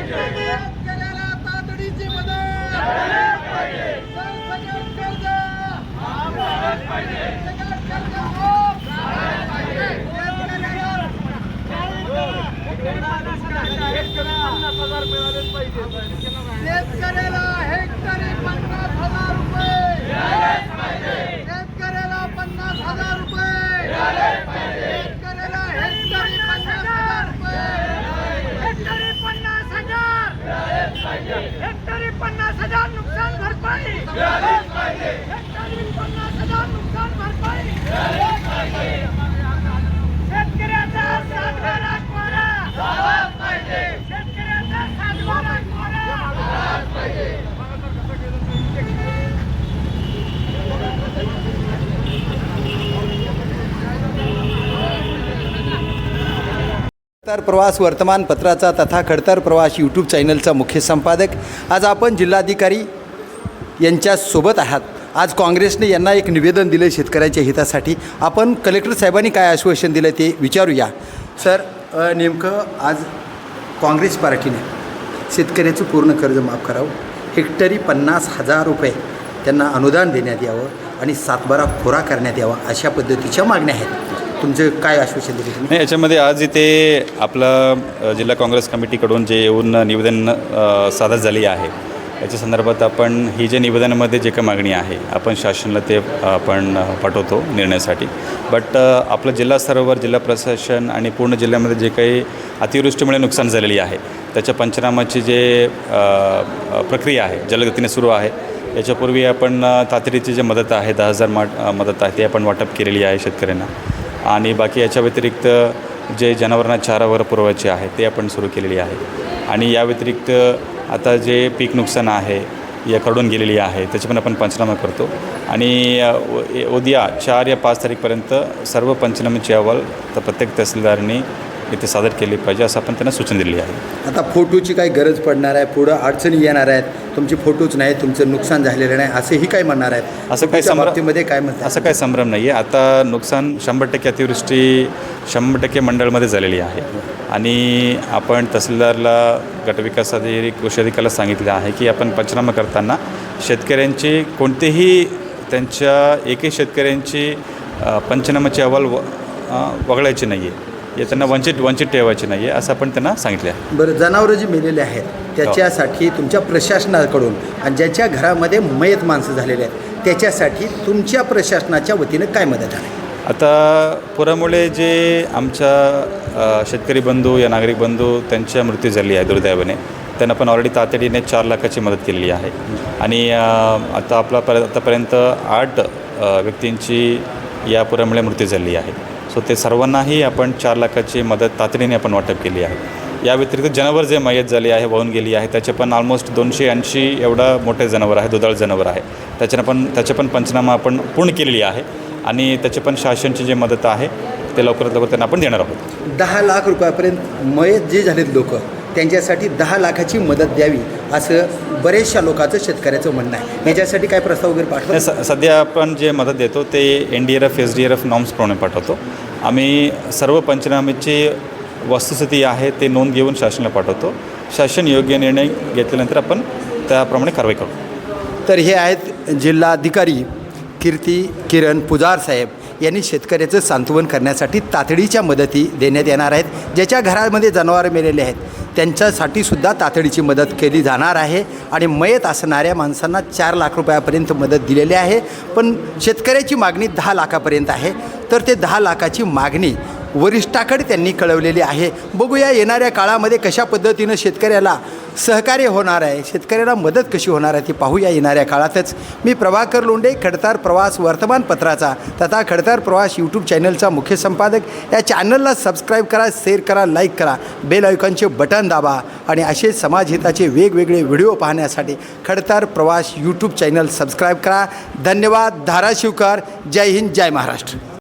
शेतकऱ्याला तातडीची मदत सरसकट कर्ज सरसकट कर्ज माफ. शेतकऱ्याला हेक्टरी पन्नास हजार रुपये शेतकऱ्याला पन्नास हजार रुपये शेतकऱ्याला हेक्टरी पन्नास हजार रुपये हेक्टरी पन्नास हजार हेक्टरी पन्नास हजार नुकसान भरपाई. हेक्टरी पन्नास हजार नुकसान भरपाई शेतकऱ्याचा सातबारा कोरा शेतकऱ्याचा सातबारा कोरा खडतर प्रवास वर्तमानपत्राचा तथा खडतर प्रवास यूट्यूब चॅनलचा मुख्य संपादक. आज आपण जिल्हाधिकारी यांच्यासोबत आहात. आज काँग्रेसने यांना एक निवेदन दिलं शेतकऱ्यांच्या हितासाठी. आपण कलेक्टर साहेबांनी काय आश्वासन दिलं ते विचारूया. सर नेमकं आज काँग्रेस पार्टीने शेतकऱ्याचं पूर्ण कर्ज माफ करावं. हेक्टरी पन्नास हजार रुपये त्यांना अनुदान देण्यात यावं आणि सातबारा खोरा करण्यात यावा अशा पद्धतीच्या मागण्या आहेत. तुमचं काय आश्वासन तुम्ही? नाही याच्यामध्ये आज इथे आपलं जिल्हा काँग्रेस कमिटीकडून जे येऊन निवेदन सादर झाली आहे. याच्या संदर्भात आपण ही जे निवेदनामध्ये जे काही मागणी आहे आपण शासनाला ते आपण पाठवतो निर्णयासाठी. बट आपलं जिल्हा स्तरावर जिल्हा प्रशासन आणि पूर्ण जिल्ह्यामध्ये जे काही अतिवृष्टीमुळे नुकसान झालेली आहे त्याच्या पंचनामाची जे प्रक्रिया आहे जलगतीने सुरू आहे याच्यापूर्वी आपण तातडीची जी मदत आहे दहा हजार मा मदत आहे ती आपण वाटप केलेली आहे शेतकऱ्यांना. आणि बाकी याच्या व्यतिरिक्त जे जनावरांना चारा वगैरे पुरवायचे आहे ते आपण सुरू केलेली आहे. आणि या व्यतिरिक्त आता जे पीक नुकसान आहे या कडून गेलेली आहे त्याचे पण आपण पंचनामा करतो. आणि उद्या चार या पाच तारीखपर्यंत सर्व पंचनाम्याचे अहवाल तर प्रत्येक तहसीलदारांनी इथे सादर केले पाहिजे असं आपण त्यांना सूचना दिली आहे. आता फोटोची काही गरज पडणार आहे पुढं अडचणी येणार आहेत तुमचे फोटोच नाही तुमचं नुकसान झालेलं नाही असंही काय म्हणणार आहेत. असं काही फोटोच्या संभ्रम बाबतीमध्ये काय म्हणतात? असं काही संभ्रम नाही आहे. आता नुकसान शंभर टक्के अतिवृष्टी शंभर टक्के मंडळमध्ये झालेली आहे. आणि आपण तहसीलदारला गटविकास अधिकारी कृषी अधिकाऱ्याला सांगितलं आहे की आपण पंचनामा करताना शेतकऱ्यांची कोणतेही त्यांच्या एकही शेतकऱ्यांची अ, पंचनामाचे अहवाल व अ, वगळायचे नाही आहे हे त्यांना वंचित वंचित ठेवायचे नाही आहे असं आपण त्यांना सांगितले आहे बरं जनावरं जी मेलेले आहेत त्याच्यासाठी तुमच्या प्रशासनाकडून आणि ज्याच्या घरामध्ये मयत माणसं झालेले आहेत त्याच्यासाठी तुमच्या प्रशासनाच्या वतीनं काय मदत आहे? आता पुरामुळे जे आमच्या शेतकरी बंधू या नागरिक बंधू त्यांच्या मृत्यू झाली आहे दुर्दैवाने. त्यांना पण ऑलरेडी तातडीने चार लाखाची मदत केलेली आहे. आणि आता आपला पर आतापर्यंत आठ व्यक्तींची या पुरामुळे मृत्यू झाली आहे. सो ते सर्वांनाही आपण चार लाखाची मदत तातडीने आपण वाटप केली आहे. या व्यतिरिक्त जनावर जे मयत झाली आहे वाहून गेली आहे त्याचे पण ऑलमोस्ट दोनशे ऐंशी एवढा मोठे जनावर आहे दुधाळ जनावर आहे. त्याच्यानं पण त्याचे पण पंचनामा आपण पूर्ण केलेली आहे आणि त्याचे पण शासनची जी मदत आहे ते लवकरात लवकर त्यांना आपण देणार आहोत. दहा लाख रुपयापर्यंत मयत जे झालेत लोक त्यांच्यासाठी दहा लाखाची मदत द्यावी असं बरेचशा लोकांचं शेतकऱ्याचं म्हणणं आहे. याच्यासाठी काय प्रस्ताव वगैरे पाठवा? नाही, स सध्या आपण जे मदत देतो ते N D R F S D R F नॉर्म्सप्रमाणे पाठवतो. आम्ही सर्व पंचनाम्याची वस्तुस्थिती आहे ते नोंद घेऊन शासनाला पाठवतो. शासन योग्य निर्णय घेतल्यानंतर आपण त्याप्रमाणे कारवाई करू. तर हे आहेत जिल्हाधिकारी कीर्ती किरण पुजार साहेब. यांनी शेतकऱ्याचं सांत्वन करण्यासाठी तातडीच्या मदती देण्यात येणार आहेत. ज्याच्या घरामध्ये जनावरं मेलेले आहेत त्यांच्यासाठी सुद्धा तातडीची मदत केली जाणार आहे आणि मयत असणाऱ्या माणसांना चार लाख रुपयापर्यंत मदत दिलेली आहे. पण शेतकऱ्याची मागणी दहा लाखापर्यंत आहे. तर ते दहा लाखाची मागणी वरिष्ठाकडे त्यांनी कळवलेली आहे. बघूया येणाऱ्या काळामध्ये कशा पद्धतीनं शेतकऱ्याला सहकार्य होणार आहे शेतकऱ्याला मदत कशी होणार आहे ती पाहूया येणाऱ्या काळातच. मी प्रभाकर लोंडे खडतार प्रवास वर्तमानपत्राचा तथा खडतार प्रवास यूट्यूब चॅनलचा मुख्य संपादक. या चॅनलला सबस्क्राईब करा शेअर करा लाईक करा. बेल आयकॉनचे बटन दाबा आणि असे समाजहिताचे वेगवेगळे व्हिडिओ पाहण्यासाठी खडतार प्रवास यूट्यूब चॅनल सबस्क्राईब करा. धन्यवाद धाराशिवकर. जय हिंद जय महाराष्ट्र.